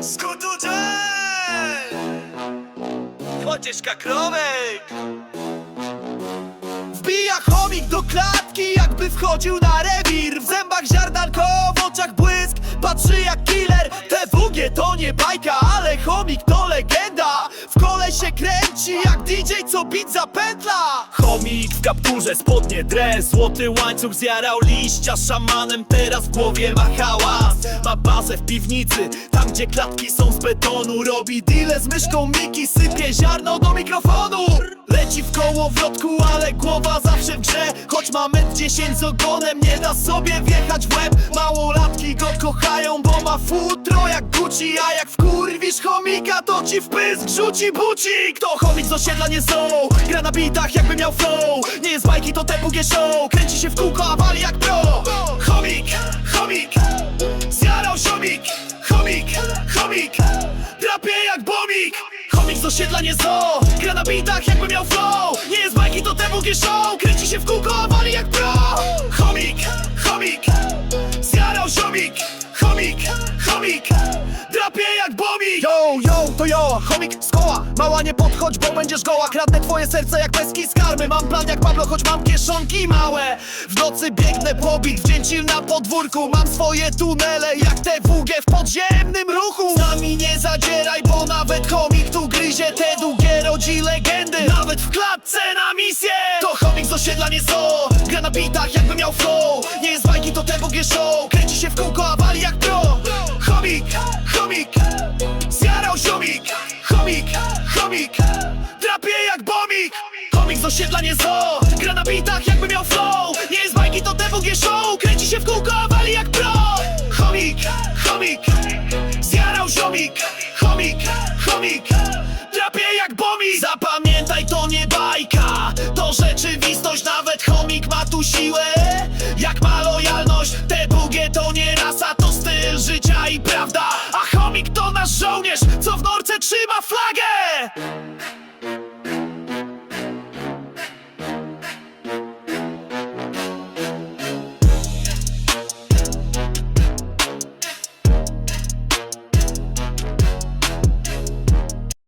Skutu dzień! Chociaż kakromek! Wbija chomik do klatki, jakby wchodził na rewir W zębach ziarnanko, w oczach błysk, patrzy jak killer TWG to nie bajka, ale chomik to legenda Kole się kręci jak DJ, co bit zapętla Chomik w kapturze, spodnie, dres. Złoty łańcuch zjarał liścia Szamanem. Teraz w głowie ma hałas. Ma bazę w piwnicy, tam gdzie klatki są z betonu. Robi deale z myszką Miki, sypie ziarno do mikrofonu Leci w koło wrotku, ale głowa zawsze w grze. Choć ma metr 10 z ogonem, nie da sobie wjechać w łeb. Małolatki go kochają, bo ma futro jak Gucci A jak wkurwisz chomika, to ci w pysk rzuci bucik. To chomik z osiedla nie są, gra na bitach jakby miał flow. Nie jest bajki, to TWG show, kręci się w kółko, a wali jak pro. Chomik, chomik, osiedla nie zoo, gra na bitach jakby miał flow. Nie jest bajki, to TWG show, kręci się w kółko, wali jak pro. Chomik, chomik, zjarał siomik Chomik, chomik, drapie jak bomik. Yo, yo, to yo, chomik z koła. Mała nie podchodź, bo będziesz goła. Kradnę twoje serce jak peski z karmy Mam plan jak Pablo, choć mam kieszonki małe. W nocy biegnę pobit, wdzięcil na podwórku. Mam swoje tunele jak TWG w podziemnym ruchu. Z nami nie zadzieraj, gryzie Te długie rodzi legendy. Nawet w klatce na misję. To chomik z osiedla nie zoo Gra na bitach jakby miał flow. Nie jest bajki, to TWG show. Kręci się w kółko, a wali jak pro. Chomik, chomik. Zjarał ziomik. Chomik, chomik. Drapie jak bomik. Chomik z osiedla nie zoo Gra na bitach jakby miał flow. Nie jest bajki to TWG show. Kręci się w kółko, a wali jak pro. Chomik, chomik. Zjarał ziomik Chomik, chomik. Drapie jak bomik Zapamiętaj to nie bajka. To rzeczywistość Nawet chomik ma tu siłę. Jak ma lojalność TWG to nie rasa To styl życia i prawda. A chomik to nasz żołnierz Co w norce trzyma flagę